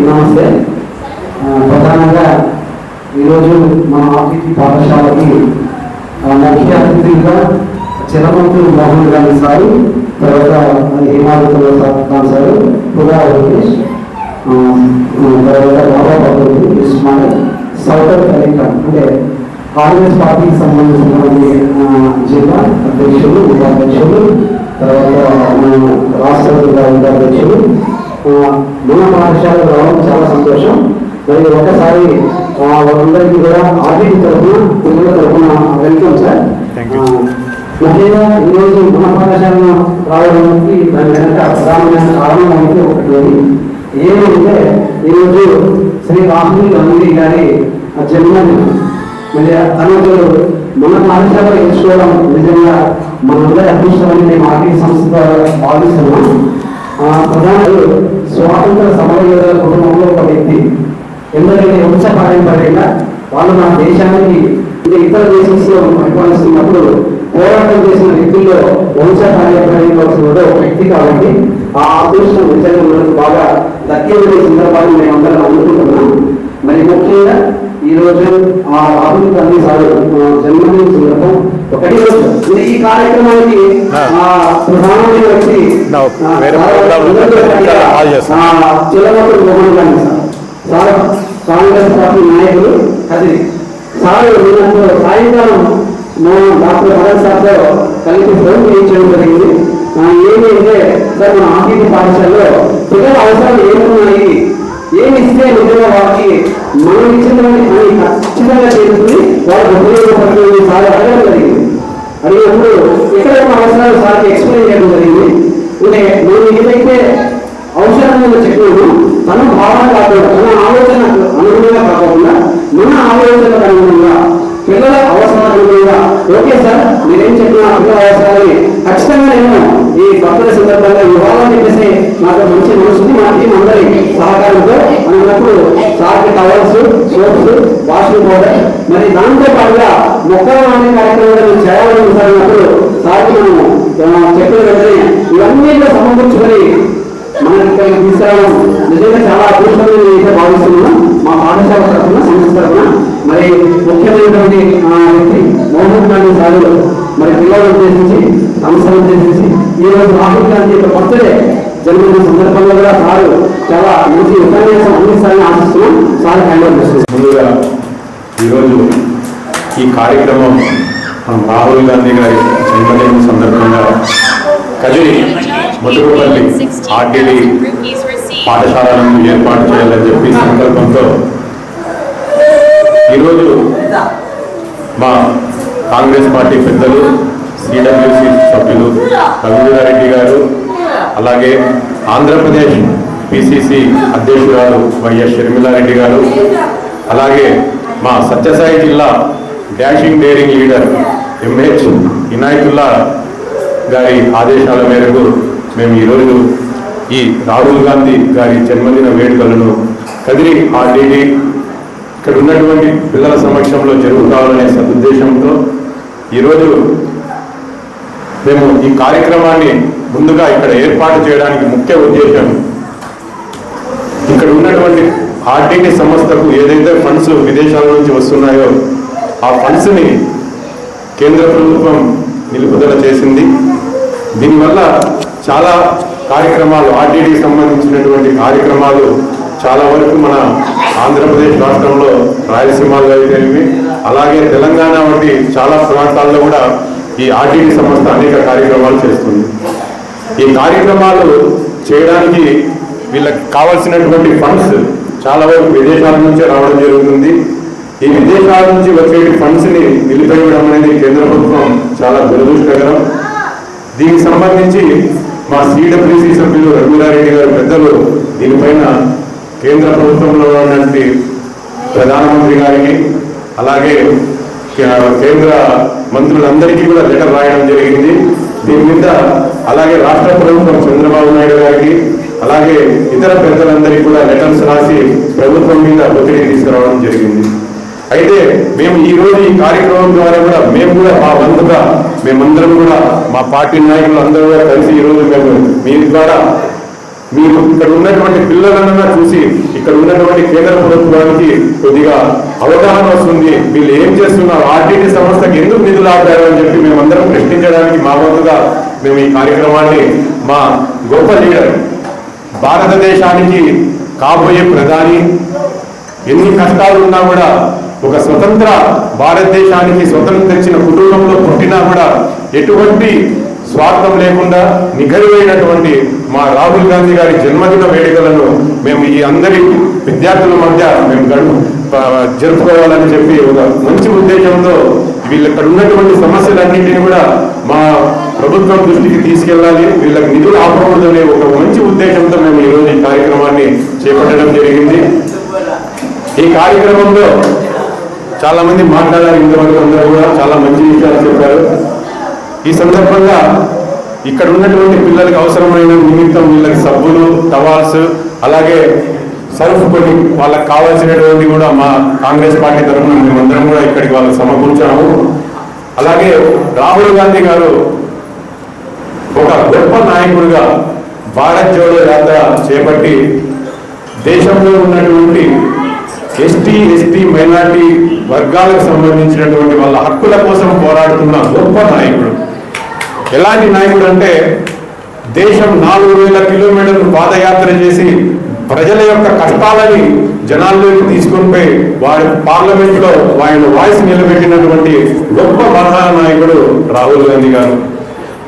నమస్తే. ప్రధానంగా ఈరోజు మా ఆఫీస్ పాఠశాలకి ముఖ్య అతిథిగా చిరమంతులు మోహన్ గాంధీ సారు తర్వాత హిమాలయ ఖాన్ సారు పురా వెంకటేష్ బాబా భగవతి ఇస్మాయిల్ సౌదర్ అలీ అంటే కాంగ్రెస్ పార్టీకి సంబంధించినటువంటి జిల్లా అధ్యక్షులు ఉపాధ్యక్షులు తర్వాత రాష్ట్ర ఉపాధ్యక్షులు మన పాఠశాల రావడం చాలా సంతోషం మరి ఒకసారి వాళ్ళందరికీ కూడా ఆర్బీటీ తరఫున పిల్లల తరఫున వెల్కమ్ సార్ ముఖ్యంగా ఈరోజు మన పాఠశాలను రావడానికి దాని వెనక ప్రధానమైన కారణం అయితే ఒకటి ఏమంటే ఈరోజు శ్రీ రాహుల్ గాంధీ గారి ఆ జన్మదినం. మరి తనకు మన పాఠశాల ఎంచుకోవడం నిజంగా మనందరి అదృష్టమని మేము ఆర్థిక సంస్థ భావిస్తున్నాం. ఆ ప్రధానులు స్వాతంత్ర సమరయోధుల కుటుంబంలో ఒక వ్యక్తి. ఎందుకంటే వంశపారంపర్యంగా వాళ్ళు మన దేశానికి ఇతర దేశంలో పరిపాలిస్తున్నప్పుడు పోరాటం చేసిన వ్యక్తుల్లో వంశపారంపర్యంగా వచ్చిన ఒక వ్యక్తి కాబట్టి ఆ అదృష్టం నిజంగా మనకు బాగా దక్కేది సందర్భాన్ని మేమందరం అనుకుంటున్నాం మరి ముఖ్యంగా ఈ రోజు ఆ రాహుల్ గాంధీ సార్ జన్మదిన సందర్భం ఒకటి ఈ కార్యక్రమానికి ప్రధానమైన వ్యక్తి sir Chilamuru Mohan Gandhi sir. Sir Congress party నాయకులు అది సార్ సాయంకాలం మా డాక్టర్ భరత్ సార్తో కలిసి ఫోన్ చేయించడం జరిగింది. ఏమి అంటే సార్ మన ఆర్థిక పాఠశాలలో పిల్లల అవసరాలు ఏమున్నాయి? ఏమి ఇస్తే నిజంగా వారికి మనం ఇచ్చినటువంటి పని ఖచ్చితంగా చేసుకుని వారికి ఉపయోగపడుతుంది సార్ అడగడం జరిగింది. అడిగినప్పుడు ఎక్కడ అవసరాలు సార్కి ఎక్స్ప్లెయిన్ చేయడం జరిగింది. అంటే మనం ఏదైతే అవసరం ఉందో చెప్పాము తన భావన కాకుండా తన ఆలోచన అనుగుణంగా కాకుండా మన ఆలోచనకు అనుగుణంగా పిల్లల అవసరాలకు కూడా. ఓకే సార్ మీరేం చెప్పిన పిల్లల ఖచ్చితంగా నేను ఈ భక్తుల సందర్భంగా ఇవ్వాలని చెప్పేసి నాకు మంచి మనసుని మా టీం అందరి సహకారంతో అన్నప్పుడు సార్కి టవర్స్ సోప్స్ వాష్రూమ్ పౌడర్ మరి దాంతో పాటుగా మొక్కల నాటే కార్యక్రమాలు చేయాలని సార్ అన్నప్పుడు సార్కి మనము చెప్పిన వెంటనే ఇవన్నీ సమకూర్చుకొని మనకి ఇక్కడికి తీసుకురావడం నిజంగా చాలా అదృష్టమైన అయితే భావిస్తున్నాను. మా పాఠశాల తరఫున సంస్థ తరఫున. మరి ముఖ్యమైనటువంటి మోహన్ గాంధీ సార్ మరి పిల్లలు ఉద్దేశించి సంస్థను ఉద్దేశించి ఈరోజు రాహుల్ గాంధీ యొక్క బర్త్డే జరిగిన సందర్భంలో కూడా సారు చాలా మంచి ఉపన్యాసం అందిస్తారని ఆశిస్తున్నాం. సార్ హ్యాండ్ ముందుగా ఈరోజు ఈ కార్యక్రమం మన రాహుల్ గాంధీ గారి జన్మదిన సందర్భంగా కదిరి ముటుకుపల్లి ఆర్టీడీ పాఠశాలను ఏర్పాటు చేయాలని చెప్పి సంకల్పంతో ఈరోజు మా కాంగ్రెస్ పార్టీ పెద్దలు సిడబ్ల్యూసి సభ్యులు రవీంద్రారెడ్డి గారు అలాగే ఆంధ్రప్రదేశ్ పిసిసి అధ్యక్షురాలు వైఎస్ షర్మిలారెడ్డి గారు అలాగే మా సత్యసాయి జిల్లా dashing daring leader MH Inayatullah గారి ఆదేశాల మేరకు మేము ఈరోజు ఈ రాహుల్ గాంధీ గారి జన్మదిన వేడుకలను కదిరి ఆర్డీడీ ఇక్కడ ఉన్నటువంటి పిల్లల సమక్షంలో జరుగుతామనే సదుద్దేశంతో ఈరోజు మేము ఈ కార్యక్రమాన్ని ముందుగా ఇక్కడ ఏర్పాటు చేయడానికి ముఖ్య ఉద్దేశం ఇక్కడ ఉన్నటువంటి ఆర్టీటీ సంస్థకు ఏదైతే ఫండ్స్ విదేశాల నుంచి వస్తున్నాయో ఆ ఫండ్స్ని కేంద్ర ప్రభుత్వం నిలుపుదల చేసింది. దీనివల్ల చాలా కార్యక్రమాలు ఆర్టీడీకి సంబంధించినటువంటి కార్యక్రమాలు చాలా వరకు మన ఆంధ్రప్రదేశ్ రాష్ట్రంలో రాయలసీమలో అయితేనేమి అలాగే తెలంగాణ వంటి చాలా ప్రాంతాల్లో కూడా ఈ ఆర్టీడీ సంస్థ అనేక కార్యక్రమాలు చేస్తుంది. ఈ కార్యక్రమాలు చేయడానికి వీళ్ళకి కావాల్సినటువంటి ఫండ్స్ చాలా వరకు విదేశాల నుంచే రావడం జరుగుతుంది. ఈ విదేశాల నుంచి వచ్చే ఫండ్స్ని నిలిపేయడం అనేది కేంద్ర ప్రభుత్వం చాలా దురదృష్టకరం. దీనికి సంబంధించి మా సిడబ్ల్యూసి సభ్యులు రఘురారెడ్డి గారు పెద్దలు దీనిపైన కేంద్ర ప్రభుత్వంలో ఉన్నటువంటి ప్రధానమంత్రి గారికి అలాగే కేంద్ర మంత్రులందరికీ కూడా లెటర్ రాయడం జరిగింది. దీని మీద అలాగే రాష్ట్ర ప్రభుత్వం చంద్రబాబు నాయుడు గారికి అలాగే ఇతర పెద్దలందరికీ కూడా లెటర్స్ రాసి ప్రభుత్వం మీద ఒత్తిడి తీసుకురావడం జరిగింది. అయితే మేము ఈ రోజు ఈ కార్యక్రమం ద్వారా కూడా మేము కూడా మా వంతుగా మేమందరం కూడా మా పార్టీ నాయకులు అందరూ కూడా కలిసి ఈ రోజు మేము మీ ద్వారా మీరు ఇక్కడ ఉన్నటువంటి పిల్లలన్నా చూసి ఇక్కడ ఉన్నటువంటి కేంద్ర ప్రభుత్వానికి కొద్దిగా అవగాహన వస్తుంది. వీళ్ళు ఏం చేస్తున్నారు? ఆర్టీటీ సంస్థకి ఎందుకు నిధులు ఆపారు అని చెప్పి మేమందరం ప్రశ్నించడానికి మా వంతుగా మేము ఈ కార్యక్రమాన్ని మా గొప్ప లీడర్ భారతదేశానికి కాబోయే ప్రధాని ఎన్ని కష్టాలు ఉన్నా కూడా ఒక స్వతంత్ర భారతదేశానికి స్వతంత్రం తెచ్చిన కుటుంబంలో పుట్టినా కూడా ఎటువంటి స్వార్థం లేకుండా నిఘరువైనటువంటి మా రాహుల్ గాంధీ గారి జన్మదిన వేడుకలను మేము ఈ అందరి విద్యార్థుల మధ్య మేము జరుపుకోవాలని చెప్పి ఒక మంచి ఉద్దేశంతో వీళ్ళు ఇక్కడ ఉన్నటువంటి సమస్యలన్నింటినీ కూడా మా ప్రభుత్వం దృష్టికి తీసుకెళ్ళాలి. వీళ్ళకి నిధులు ఆపకూడదనే ఒక మంచి ఉద్దేశంతో మేము ఈరోజు ఈ కార్యక్రమాన్ని చేపట్టడం జరిగింది. ఈ కార్యక్రమంలో చాలా మంది మాట్లాడారు ఇంతవరకు అందరూ కూడా చాలా మంచి విషయాలు చెప్పారు. ఈ సందర్భంగా ఇక్కడ ఉన్నటువంటి పిల్లలకి అవసరమైన నిమిత్తం వీళ్ళకి సబ్బులు టవాల్స్ అలాగే సర్ఫ్ కొన్ని వాళ్ళకి కావాల్సినటువంటి కూడా మా కాంగ్రెస్ పార్టీ తరఫున మేమందరం కూడా ఇక్కడికి వాళ్ళకి సమకూర్చాము. అలాగే రాహుల్ గాంధీ గారు ఒక గొప్ప నాయకుడిగా భారత్ జోడో యాత్ర చేపట్టి దేశంలో ఉన్నటువంటి ఎస్టీ ఎస్టీ మైనార్టీ వర్గాలకు సంబంధించినటువంటి వాళ్ళ హక్కుల కోసం పోరాడుతున్న గొప్ప నాయకుడు. ఎలాంటి నాయకుడు అంటే దేశం నాలుగు వేల కిలోమీటర్లు పాదయాత్ర చేసి ప్రజల యొక్క కష్టాలని జనాల్లోకి తీసుకొని పోయి వారి పార్లమెంట్లో ఆయన వాయిస్ నిలబెట్టినటువంటి గొప్ప మహానాయకుడు రాహుల్ గాంధీ గారు.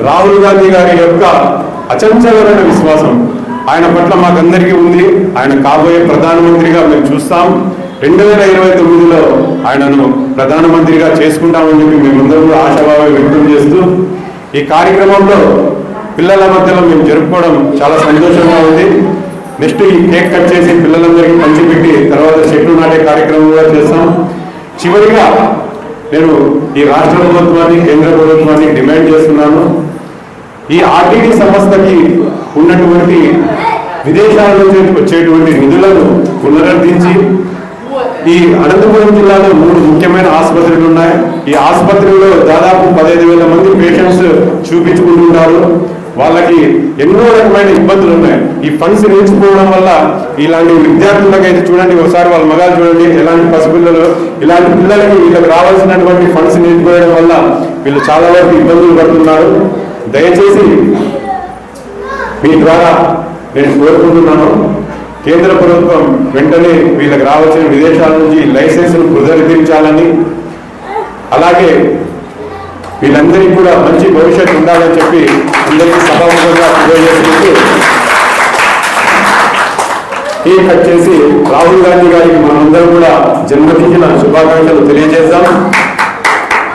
రాహుల్ గాంధీ గారి యొక్క అచంచలమైన విశ్వాసం ఆయన పట్ల మాకందరికీ ఉంది. ఆయన కాబోయే ప్రధానమంత్రిగా మేము చూస్తాం. రెండు వేల ఇరవై తొమ్మిదిలో ఆయనను ప్రధానమంత్రిగా చేసుకుంటామని చెప్పి మేమందరం కూడా ఆశాభావం వ్యక్తం చేస్తూ ఈ కార్యక్రమంలో పిల్లల మధ్యలో మేము జరుపుకోవడం చాలా సంతోషంగా ఉంది. నెక్స్ట్ ఈ కేక్ కట్ చేసి పిల్లలందరికీ పంచిపెట్టి తర్వాత చెట్లు నాటే కార్యక్రమం కూడా చేస్తాం. చివరిగా నేను ఈ రాష్ట్ర ప్రభుత్వాన్ని కేంద్ర ప్రభుత్వాన్ని డిమాండ్ చేస్తున్నాను. ఈ ఆర్టీడీ సంస్థకి ఉన్నటువంటి విదేశాల నుంచి వచ్చేటువంటి నిధులను పునరుద్ధరించి ఈ అనంతపురం జిల్లాలో మూడు ముఖ్యమైన ఆసుపత్రులు ఉన్నాయి. ఈ ఆసుపత్రిలో దాదాపు పదహైదు వేల మంది పేషెంట్స్ చూపించుకుంటుంటారు. వాళ్ళకి ఎన్నో రకమైన ఇబ్బందులు ఉన్నాయి. ఈ ఫండ్స్ నేర్చుకోవడం వల్ల ఇలాంటి విద్యార్థులకైతే చూడండి ఒకసారి వాళ్ళ మగాలు చూడండి ఎలాంటి పసిపిల్లలు ఇలాంటి పిల్లలకి వీళ్ళకి రావాల్సినటువంటి ఫండ్స్ నేర్చుకోవడం వల్ల వీళ్ళు చాలా వరకు ఇబ్బందులు పడుతున్నారు. దయచేసి మీ ద్వారా నేను కోరుకుంటున్నాను. కేంద్ర ప్రభుత్వం వెంటనే వీళ్ళకి రావాల్సిన విదేశాల నుంచి లైసెన్సులు పునరుద్ధరించాలని అలాగే వీళ్ళందరికీ కూడా మంచి భవిష్యత్తు ఉండాలని చెప్పి అందరికీ సభాముఖంగా తెలియజేసుకుంటూ ఈ కట్ చేసి రాహుల్ గాంధీ గారికి మనందరం కూడా జన్మదిన శుభాకాంక్షలు తెలియజేద్దాం.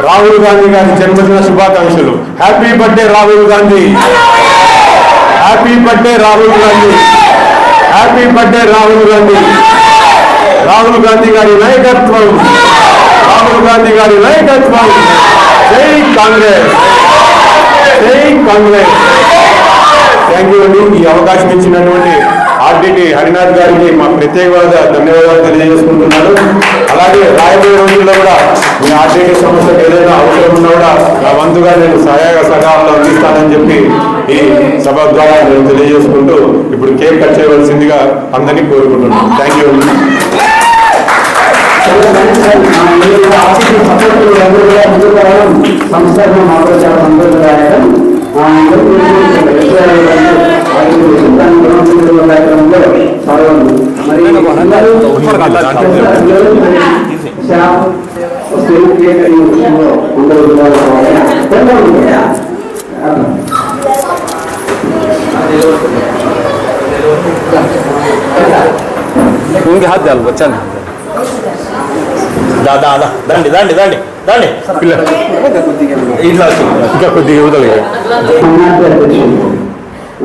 రాహుల్ గాంధీ గారి జన్మదిన శుభాకాంక్షలు. Happy birthday Rahul Gandhi. Happy birthday Rahul Gandhi. Happy birthday Rahul Gandhi. Rahul Gandhi గారి నాయకత్వం. రాహుల్ గాంధీ గారి నాయకత్వం. జై కాంగ్రెస్. జై కాంగ్రెస్. థ్యాంక్ యూ అండి. ఈ అవకాశం ఇచ్చినటువంటి ఆర్డిటి హరినాథ్ గారికి మా ప్రత్యేకవాద ధన్యవాదాలు తెలియజేసుకుంటున్నాను. అలాగే రాయబోయే రోజుల్లో కూడా మీ ఆర్డిటి సంస్థకు ఏదైనా అవసరం ఉన్నా కూడా నా వంతుగా నేను సహాయ సహకారాలు అందిస్తానని చెప్పి ఈ సభ ద్వారా నేను తెలియజేసుకుంటూ ఇప్పుడు కేక్ కట్ చేయవలసిందిగా అందరినీ కోరుకుంటున్నాను. థ్యాంక్ యూ సంస్థ మాత్రం చాలా సంతోషదాయకం. ఆ, అందరూ కూడా ఎస్ఆర్ గారు, వారికి దాని గురించి కార్యక్రమంలో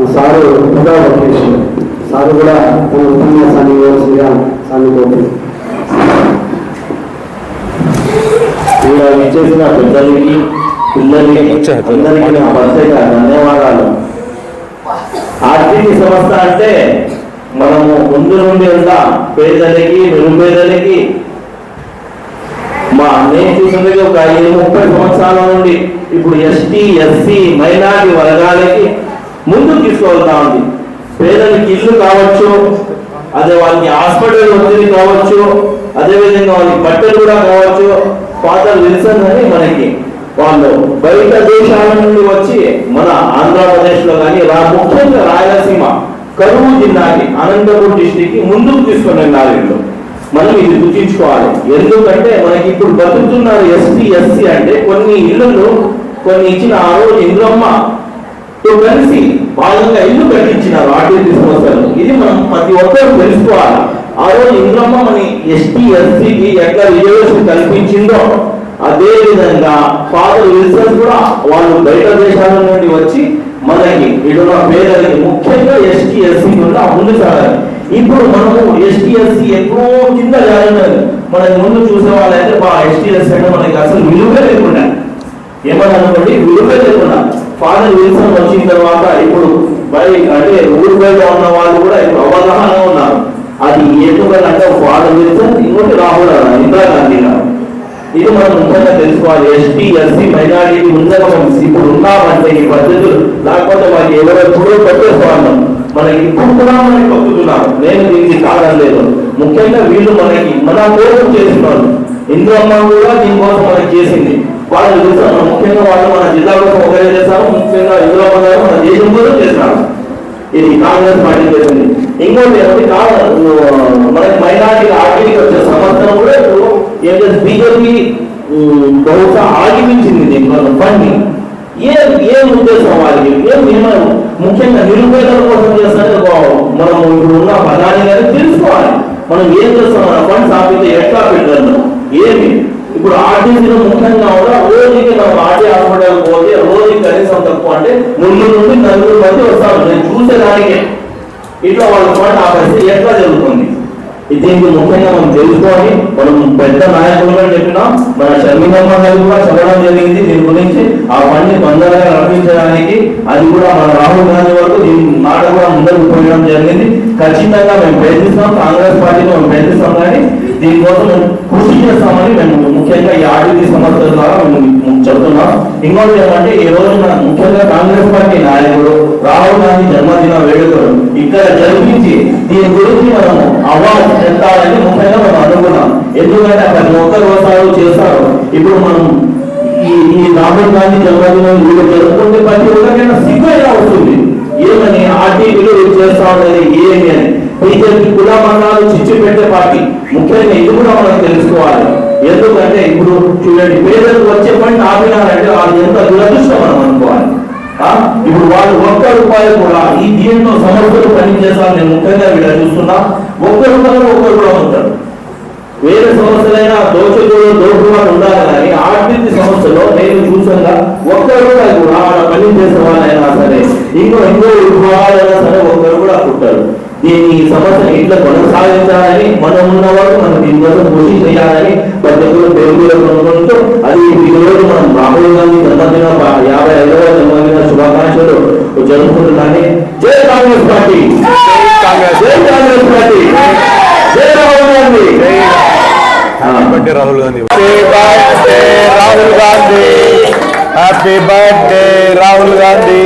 సారు సారు కూడా ఉపన్యాసాన్ని ఇవ్వాల్సిందిగా సానుకోండి ఇచ్చేసిన పెద్దలకి పిల్లలకి అందరికీ నా ధన్యవాదాలు ఆర్థిక సంస్థ అంటే మనము ముందు నుండి వెళ్దాం పేదలకి నిరుపేదలకి మా నేను చూసింది ఒక ఐదు ముప్పై సంవత్సరాల నుండి ఇప్పుడు ఎస్టీ ఎస్సీ మైనారిటీ వర్గాలకి ముందు తీసుకువెళ్తా ఉంది. పేదలకి ఇల్లు కావచ్చు అదే వాళ్ళకి హాస్పిటల్ ఒత్తిడి కావచ్చు అదే విధంగా వాళ్ళకి బట్టలు కూడా కావచ్చు ఫాదర్ విల్సన్ అని మనకి వాళ్ళు బయట దేశాల నుండి వచ్చి మన ఆంధ్రప్రదేశ్లో కానీ రా ముఖ్యంగా రాయలసీమ కరువు జిల్లాకి అనంతపురం డిస్టిక్ ముందుకు తీసుకుని వెళ్ళాలి వీళ్ళు. మనం ఇది గుర్తించుకోవాలి. ఎందుకంటే మనకి ఇప్పుడు బతుకుతున్నారు ఎస్పీ ఎస్సీ అంటే కొన్ని ఇళ్ళను కొన్ని ఇచ్చిన ఆ రోజు ఇంద్రమ్మ తో కలిసి భాగంగా ఇల్లు కట్టించినారు ఆర్టీసీ సంస్థలు ఇది మనం ప్రతి ఒక్కరు తెలుసుకోవాలి. ఆ రోజు ఇంద్రమ్మ మన ఎస్టీ ఎస్సీకి ఎట్లా రిజర్వేషన్ కల్పించిందో అదే విధంగా ఫాదర్ విల్సన్ కూడా వాళ్ళు బయట దేశాల నుండి వచ్చి మనకి ఇటు పేదలకి ముఖ్యంగా ఎస్టీ ఎస్సీ కూడా ముందు సాగాలి. ఇప్పుడు మనము ఎస్టీ ఎస్సీ కింద జారినారు మనకి ముందు చూసే వాళ్ళైతే బా ఎస్టీ అంటే మనకి అసలు విలువే లేకుండా. ఏమని అనుకోండి విలువ లేకుండా. ఫాదర్ విల్సన్ వచ్చిన తర్వాత ఇప్పుడు మరి అంటే ఊరు బయట ఉన్న వాళ్ళు కూడా ఇప్పుడు అవగాహన ఉన్నారు. అది ఎందుకంటే ఫాదర్ విల్సన్ ఇంకోటి రాహుల్ ఇందిరాగాంధీ గారు ఇది మనం ముఖ్యంగా తెలుసుకోవాలి. ఎస్టీ ఎస్సీ మైనారిటీ ముందర మనం ఇప్పుడు ఉన్నామంటే ఈ పద్ధతులు లేకపోతే మనకి ఎవరెప్పుడో పెట్టేసుకోవాలి మనకి ఇప్పుడు కూడా మనకి పక్కుతున్నారు నేను దీనికి కారణం లేదు. ముఖ్యంగా వీళ్ళు మనకి మన కోసం చేస్తున్నారు. ఇంద్రమ్మ కూడా దీనికోసం మనకి చేసింది. వాళ్ళు చూస్తున్నారు ముఖ్యంగా వాళ్ళు మన జిల్లా కోసం ఒకరే చేస్తారు ముఖ్యంగా ఇంద్రమ్మ గారు మన దేశం కోసం చేస్తున్నారు ఇది కాంగ్రెస్ పార్టీ చేసింది. ఇంకోటి ఏమంటే మనకి మైనార్టీ ఆర్టీకి వచ్చే సమర్థన కూడా ఇప్పుడు ఏం చేసి బీజేపీ బహుశా ఆగిపించింది దీంట్లో ఫండింగ్ ఏ ఏం ఉద్దేశం వారికి ఏం నియమం? ముఖ్యంగా నిరుపేదల కోసం చేస్తానే మనం ఇప్పుడు ఉన్న పదాన్ని కానీ తెలుసుకోవాలి. మనం ఏం చేస్తాం? మన ఫండ్స్ ఆపితే ఎట్లా పెట్టగలను ఏమి? ఇప్పుడు ఆర్టీసీలో ముఖ్యంగా కూడా రోజుకి మనం ఆర్టీ హాస్పిటల్ పోతే రోజుకి కనీసం తక్కువ అంటే ముందు నుండి నలుగురు మంది వస్తారు. నేను చూసేదానికే. ఇట్లా వాళ్ళ ఫండ్ ఆపేస్తే ఎట్లా జరుగుతుంది. దీనికి ముఖ్యంగా మనం తెలుసుకోవాలి మనం పెద్ద నాయకులు కూడా చెప్పినాం మన షర్మిలమ్మ గారు కూడా చదవడం జరిగింది. దీని గురించి ఆ పని తొందరగా నడిపించడానికి అది కూడా మన రాహుల్ గాంధీ వరకు దీని మాట కూడా ముందరకు పోయడం జరిగింది. ఖచ్చితంగా మేము ప్రయత్నిస్తాం. కాంగ్రెస్ పార్టీని మేము ప్రయత్నిస్తాం కానీ దీనికోసం కృషి చేస్తామని మేము ముఖ్యంగా ఈ ఆర్టీసీ సమస్యల ద్వారా మేము చెబుతున్నాం ఇంకోటి ఏమంటే ఈ రోజు మన ముఖ్యంగా కాంగ్రెస్ పార్టీ నాయకుడు రాహుల్ గాంధీ జన్మదిన వేడుకలు ఇక్కడ జరిపించి దీని గురించి మనము అవార్డు చెందాలని ముఖ్యంగా మనం అనుకున్నాం. ఎందుకంటే ప్రతి ఒక్కరు వస్తారు చేస్తారు. ఇప్పుడు మనం ఈ ఈ రాహుల్ గాంధీ జన్మదినం వీళ్ళు జరుపుకుంటే ప్రతి ఒక్కరికైనా సిగ్గు అయినా వస్తుంది. ఏమని ఆర్టీపీలో చేస్తా ఉన్నది ఏమి అని. బీజేపీ పార్టీ ముఖ్యంగా ఇది కూడా మనం తెలుసుకోవాలి. ఎందుకంటే ఇప్పుడు చూడండి పేదలకు వచ్చే పని ఆపినారంటే వాళ్ళు ఎంత దురదృష్టం మనం అనుకోవాలి. ఆ? ఇప్పుడు వాళ్ళు ఒక్క రూపాయలు కూడా ఈ దీంట్లో సమర్థులు పనిచేస్తాను నేను ముఖ్యంగా వీడ చూస్తున్నా. ఒక్క రూపాయలు ఒక్కరు కూడా ఉంటారు. వేరే సమస్యలైనా దోచుకులు దోపుగా ఉండాలి కానీ ఆర్థిక సమస్యలో నేను చూసాగా ఒక్క కూడా కూడా ఆడ పని చేసే వాళ్ళైనా సరే ఇంకో ఇంకో విభాగాలైనా సరే ఒక్కరు కూడా పుట్టారు. దీన్ని ఈ సమస్యను ఇట్లా కొనసాగించాలని మనం ఉన్న వరకు మనం దీనికోసం కృషి చేయాలని ప్రతి ఒక్కరు పేరు కొనుక్కుంటూ అది ఈరోజు మనం రాహుల్ గాంధీ జన్మదిన యాభై ఐదవ జన్మదిన శుభాకాంక్షలు జరుపుకుంటున్నాను జై కాంగ్రెస్ పార్టీ! జై కాంగ్రెస్ పార్టీ! జై Rahul Gandhi! Birthday Rahul Gandhi. Rahul Gandhi! Happy birthday Rahul Gandhi!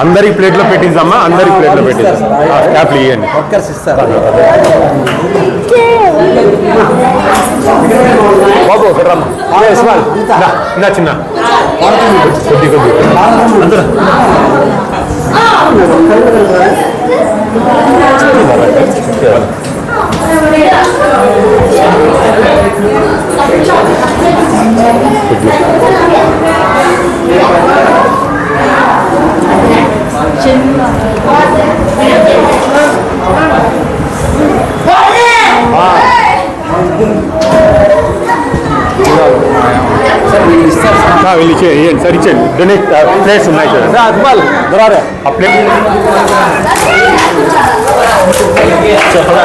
అందరి ప్లేట్లో పెట్టిద్దామా అందరి ప్లేట్లో పెట్టింది స్టాప్లు బాబు చిన్న. కొద్ది కొద్ది. అందరూ. వెళ్ళి ఇచ్చేయండి సార్ ఇచ్చేయండి డొనేట్ ప్లేస్ ఉన్నాయి సార్ సార్ అద్భుతాలు దొరారా ఆ ప్లేట్ చెప్పదా